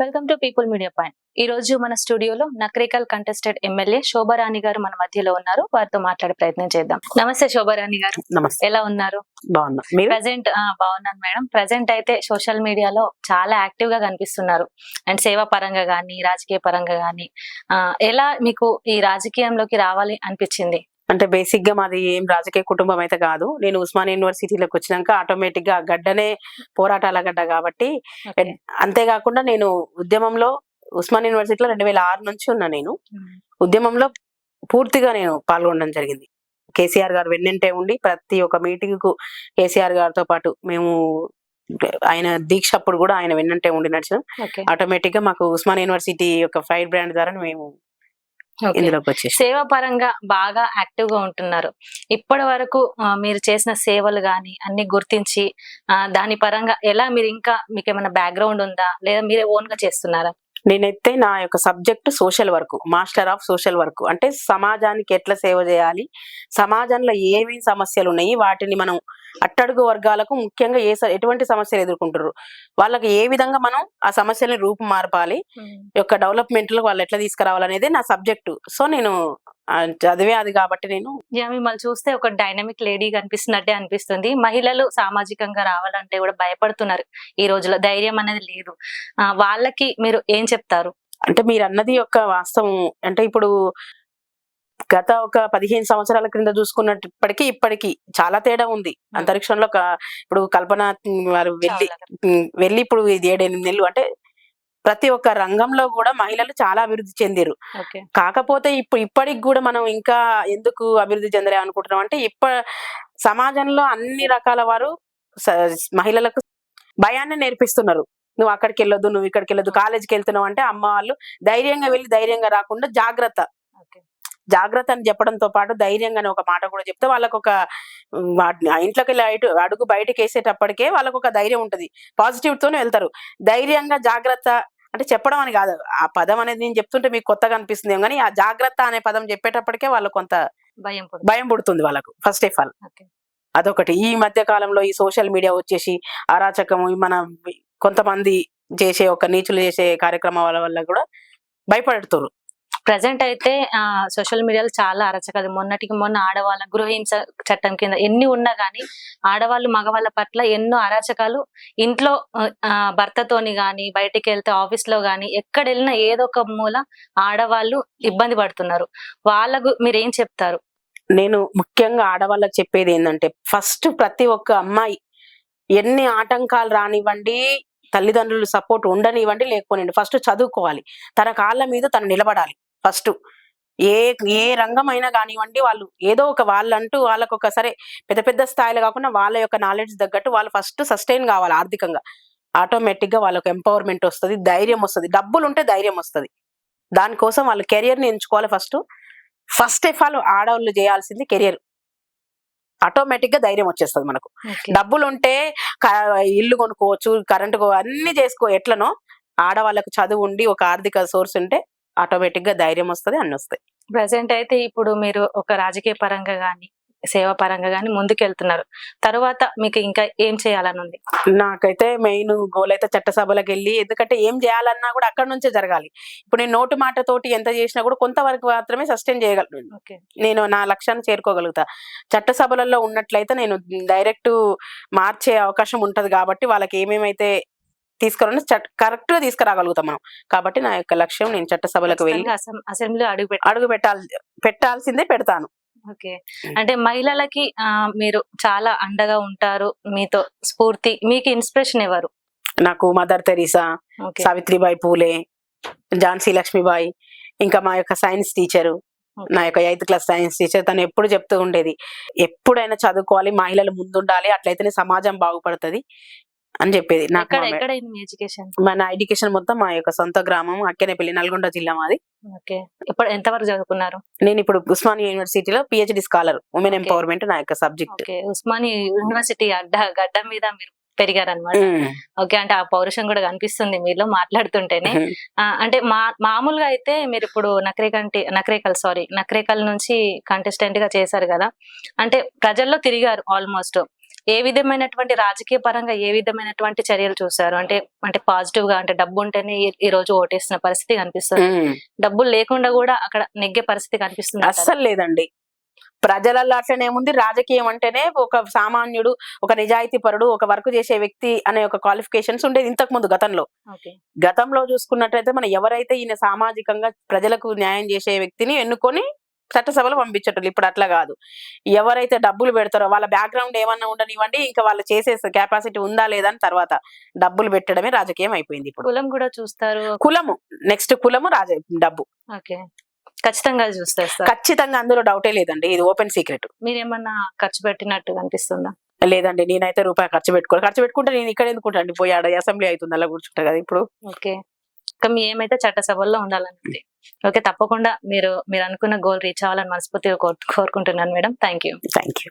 Welcome to people media point ఈ రోజు మన స్టూడియోలో నకరేకల్ కంటెస్టెడ్ ఎమ్మెల్యే శోభారాణి గారు మన మధ్యలో ఉన్నారు. వారితో మాట్లాడే ప్రయత్నం చేద్దాం. నమస్తే శోభారాణి గారు. నమస్తే. ఎలా ఉన్నారు? ప్రజెంట్ బాగున్నాను మేడం. ప్రజెంట్ అయితే సోషల్ మీడియాలో చాలా యాక్టివ్గా కనిపిస్తున్నారు. అండ్ సేవా పరంగా గానీ రాజకీయ పరంగా గానీ ఎలా మీకు ఈ రాజకీయంలోకి రావాలి అనిపించింది? అంటే బేసిక్గా మాది ఏం రాజకీయ కుటుంబం అయితే కాదు. నేను ఉస్మాన్ యూనివర్సిటీలోకి వచ్చినాక ఆటోమేటిక్గా గడ్డనే పోరాటాల గడ్డ కాబట్టి. అంతేకాకుండా నేను ఉద్యమంలో ఉస్మాన్ యూనివర్సిటీలో రెండు వేల ఆరు నుంచి ఉన్నా నేను. ఉద్యమంలో పూర్తిగా నేను పాల్గొనడం జరిగింది. కేసీఆర్ గారు వెన్నంటే ఉండి ప్రతి ఒక్క మీటింగ్కు కేసీఆర్ గారితో పాటు మేము ఆయన దీక్ష అప్పుడు కూడా ఆయన వెన్నంటే ఉండి నడిచాం ఓకే. ఆటోమేటిక్గా మాకు ఉస్మాన్ యూనివర్సిటీ యొక్క ఫైర్ బ్రాండ్ ద్వారా మేము ఇందులోకి వచ్చేసి సేవ పరంగా బాగా యాక్టివ్గా ఉంటున్నారు. ఇప్పటి వరకు మీరు చేసిన సేవలు గాని అన్ని గుర్తించి దాని పరంగా ఎలా మీరు ఇంకా మీకు ఏమైనా బ్యాక్గ్రౌండ్ ఉందా? లేదా మీరే ఓన్గా చేస్తున్నారా? నేనైతే నా యొక్క subject social work master of social work. అంటే సమాజానికి ఎట్లా సేవ చేయాలి సమాజంలో ఏమేమి సమస్యలు ఉన్నాయి వాటిని మనం అట్టడుగు వర్గాలకు ముఖ్యంగా ఏ స- ఎటువంటి సమస్యలు ఎదుర్కొంటారు వాళ్ళకి ఏ విధంగా మనం ఆ సమస్యల్ని రూపు మార్పాలి యొక్క డెవలప్మెంట్లో వాళ్ళు ఎట్లా తీసుకురావాలనేది నా సబ్జెక్టు. సో నేను చదివే అది కాబట్టి నేను మిమ్మల్ని చూస్తే ఒక డైనమిక్ లేడీ కనిపిస్తున్నట్టే అనిపిస్తుంది. మహిళలు సామాజికంగా రావాలంటే కూడా భయపడుతున్నారు ఈ రోజులో ధైర్యం అనేది లేదు. వాళ్ళకి మీరు ఏం చెప్తారు? అంటే మీరు అన్నది యొక్క వాస్తవం. అంటే ఇప్పుడు గత ఒక పదిహేను సంవత్సరాల క్రింద చూసుకున్నప్పటికీ ఇప్పటికి చాలా తేడా ఉంది. అంతరిక్షంలో ఇప్పుడు కల్పన వారు వెళ్ళి వెళ్ళి ఇప్పుడు ఇది ఏడెనిమిది నెలలు అంటే ప్రతి ఒక్క రంగంలో కూడా మహిళలు చాలా అభివృద్ధి చెందిరు కాకపోతే ఇప్పుడు ఇప్పటికి కూడా మనం ఇంకా ఎందుకు అభివృద్ధి చెందలే అనుకుంటున్నాం అంటే ఇప్ప సమాజంలో అన్ని రకాల వారు మహిళలకు భయాన్ని నేర్పిస్తున్నారు. నువ్వు అక్కడికి వెళ్ళొద్దు నువ్వు ఇక్కడికి వెళ్ళొద్దు కాలేజీకి వెళ్తున్నావు అంటే అమ్మ వాళ్ళు ధైర్యంగా వెళ్ళి ధైర్యంగా రాకుండా జాగ్రత్త. జాగ్రత్త అని చెప్పడంతో పాటు ధైర్యంగానే ఒక మాట కూడా చెప్తే వాళ్ళకు ఒక ఇంట్లోకి వెళ్ళి అడుగు బయటకు వేసేటప్పటికే వాళ్ళకు ఒక ధైర్యం ఉంటది. పాజిటివ్ తోనే వెళ్తారు. ధైర్యంగా జాగ్రత్త అంటే చెప్పడం అని కాదు. ఆ పదం అనేది నేను చెప్తుంటే మీకు కొత్తగా అనిపిస్తుంది కానీ ఆ జాగ్రత్త అనే పదం చెప్పేటప్పటికే వాళ్ళకు కొంత భయం. భయం పుడుతుంది వాళ్ళకు ఫస్ట్ ఆఫ్ ఆల్. అదొకటి. ఈ మధ్య కాలంలో ఈ సోషల్ మీడియా వచ్చేసి అరాచకం ఈ మన కొంతమంది చేసే ఒక నీచులు చేసే కార్యక్రమాల వల్ల కూడా భయపడుతున్నారు ప్రజెంట్ అయితే సోషల్ మీడియాలో చాలా అరచకాలు. మొన్నటికి మొన్న ఆడవాళ్ళ గృహహింస చట్టం కింద ఎన్ని ఉన్నా కానీ ఆడవాళ్ళు మగవాళ్ళ పట్ల ఎన్నో అరాచకాలు ఇంట్లో ఆ, భర్తతోని కానీ బయటికి వెళ్తే ఆఫీస్లో కానీ ఎక్కడ వెళ్ళినా ఏదో ఒక మూల ఆడవాళ్ళు ఇబ్బంది పడుతున్నారు. వాళ్ళకు మీరు ఏం చెప్తారు? నేను ముఖ్యంగా ఆడవాళ్ళకి చెప్పేది ఏంటంటే ఫస్ట్ ప్రతి ఒక్క అమ్మాయి ఎన్ని ఆటంకాలు రానివ్వండి తల్లిదండ్రులు సపోర్ట్ ఉండనివ్వండి లేకపోనివ్వండి. ఫస్ట్ చదువుకోవాలి. తన కాళ్ళ మీద తను నిలబడాలి. ఫస్ట్. ఏ ఏ రంగం అయినా కానివ్వండి వాళ్ళు ఏదో ఒక వాళ్ళంటూ వాళ్ళకు ఒక సరే పెద్ద పెద్ద స్థాయిలో కాకుండా వాళ్ళ యొక్క నాలెడ్జ్ తగ్గట్టు వాళ్ళు ఫస్ట్ సస్టైన్ కావాలి ఆర్థికంగా. ఆటోమేటిక్గా వాళ్ళకి ఎంపవర్మెంట్ వస్తుంది ధైర్యం వస్తుంది. డబ్బులు ఉంటే ధైర్యం వస్తుంది. దానికోసం వాళ్ళు కెరియర్ని ఎంచుకోవాలి ఫస్ట్. ఫస్ట్ ఆఫ్ ఆల్ ఆడవాళ్ళు చేయాల్సింది కెరియర్. ఆటోమేటిక్గా ధైర్యం వచ్చేస్తుంది మనకు. డబ్బులు ఉంటే ఇల్లు కొనుక్కోవచ్చు కరెంట్ అన్ని చేసుకో ఎట్లనో ఆడవాళ్ళకు చదువు ఉండి ఒక ఆర్థిక సోర్స్ ఉంటే ఆటోమేటిక్గా ధైర్యం వస్తుంది అన్ని వస్తాయి. ప్రజెంట్ అయితే ఇప్పుడు మీరు ఒక రాజకీయ పరంగా గాని సేవా పరంగా గాని ముందుకెళ్తున్నారు. తర్వాత మీకు ఇంకా ఏం చేయాలని ఉంది? నాకైతే మెయిన్ గోల్ అయితే చట్టసభలకు వెళ్ళి ఎందుకంటే ఏం చేయాలన్నా కూడా అక్కడ నుంచే జరగాలి. ఇప్పుడు నేను నోటు మాట తోటి ఎంత చేసినా కూడా కొంతవరకు మాత్రమే సస్టైన్ చేయగలను నేను నా లక్ష్యాన్ని చేరుకోగలుగుతా. చట్టసభలలో ఉన్నట్లయితే నేను డైరెక్ట్ మార్చే అవకాశం ఉంటది కాబట్టి వాళ్ళకి ఏమేమైతే తీసుకురావాలో కరెక్ట్గా తీసుకురాగలుగుతాం మనం. కాబట్టి నా యొక్క లక్ష్యం నేను చట్టసభలకు వెళ్ళి అసెంబ్లీ అడుగు అడుగు పెట్టాలి పెట్టాల్సిందే పెడతాను. ఓకే. అంటే మహిళలకి మీరు చాలా అండగా ఉంటారు. మీతో స్ఫూర్తి మీకు ఇన్స్పిరేషన్ ఎవరు? నాకు మదర్ తెరీసా సావిత్రిబాయి పూలే ఝాన్సీ లక్ష్మీబాయి ఇంకా మా యొక్క సైన్స్ టీచరు. నా యొక్క ఎయిత్ క్లాస్ సైన్స్ టీచర్ తను ఎప్పుడు చెప్తూ ఉండేది ఎప్పుడైనా చదువుకోవాలి మహిళలు ముందుండాలి అట్లయితేనే సమాజం బాగుపడుతుంది అని చెప్పేది. నాకు ఎడ్యుకేషన్? మన ఎడ్యుకేషన్ మొత్తం మా యొక్క సొంత గ్రామం అక్కేనేపల్లి నల్గొండ జిల్లా మాది. ఓకే. ఇప్పుడు ఎంతవరకు చదువుకున్నారు? నేను ఇప్పుడు ఉస్మానియా యూనివర్సిటీలో పిహెచ్డి స్కాలర్ ఉమెన్. ఎంపవర్మెంట్ నా యొక్క సబ్జెక్ట్. ఓకే. ఉస్మాని యూనివర్సిటీ అడ్డ గడ్డ మీద మీరు పెరిగారనమాట ఓకే. అంటే ఆ పౌరుషం కూడా కనిపిస్తుంది మీలో మాట్లాడుతుంటేనే. అంటే మా మామూలుగా అయితే మీరు ఇప్పుడు నకరేకంటి నకరేకల్ సారీ నకరేకల్ నుంచి కంటెస్టెంట్గా చేశారు కదా. అంటే ప్రజల్లో తిరిగారు ఆల్మోస్ట్. ఏ విధమైనటువంటి రాజకీయ పరంగా ఏ విధమైనటువంటి చర్యలు చూసారు అంటే అంటే పాజిటివ్గా అంటే డబ్బు ఉంటేనే ఈ- రోజు ఓటేస్తున్న పరిస్థితి కనిపిస్తుంది. డబ్బులు లేకుండా కూడా అక్కడ నెగ్గే పరిస్థితి కనిపిస్తుంది? అస్సలు లేదండి. ప్రజలలో అట్లనే ఉంది రాజకీయం అంటేనే ఒక సామాన్యుడు ఒక నిజాయితీ పరుడు ఒక వర్క్ చేసే వ్యక్తి అనే ఒక క్వాలిఫికేషన్స్ ఉండేది ఇంతకు ముందు గతంలో. గతంలో చూసుకున్నట్టయితే మనం ఎవరైతే ఈయన సామాజికంగా ప్రజలకు న్యాయం చేసే వ్యక్తిని ఎన్నుకొని చట్టసభలో పంపించటం ఇప్పుడు అట్లా కాదు. ఎవరైతే డబ్బులు పెడతారో వాళ్ళ బ్యాక్గ్రౌండ్ ఏమన్నా ఉండనివ్వండి ఇంకా వాళ్ళు చేసే కెపాసిటీ ఉందా లేదా అని తర్వాత డబ్బులు పెట్టడమే రాజకీయం అయిపోయింది ఇప్పుడు. కులం కూడా చూస్తారు. కులము. నెక్స్ట్ కులము రాజ డబ్బు. ఓకే. ఖచ్చితంగా చూస్తారు ఖచ్చితంగా అందులో డౌటే లేదండి. ఇది ఓపెన్ సీక్రెట్ మీరేమన్నా ఖర్చు పెట్టినట్టు కనిపిస్తుందా లేదండి. నేనైతే రూపాయి ఖర్చు పెట్టుకోవాలి ఖర్చు పెట్టుకుంటే నేను ఇక్కడ ఎందుకుంటాండి పోయి ఆడ అసెంబ్లీ అవుతుంది అలా కూర్చుంటా కదా ఇప్పుడు. ఓకే. ఇంకా మీ ఏమైతే చట్టసభల్లో ఉండాలని ఓకే తప్పకుండా మీరు మీరు అనుకున్న గోల్ రీచ్ అవ్వాలని మనస్ఫూర్తిగా కోరు- కోరుకుంటున్నాను madam. Thank you thank you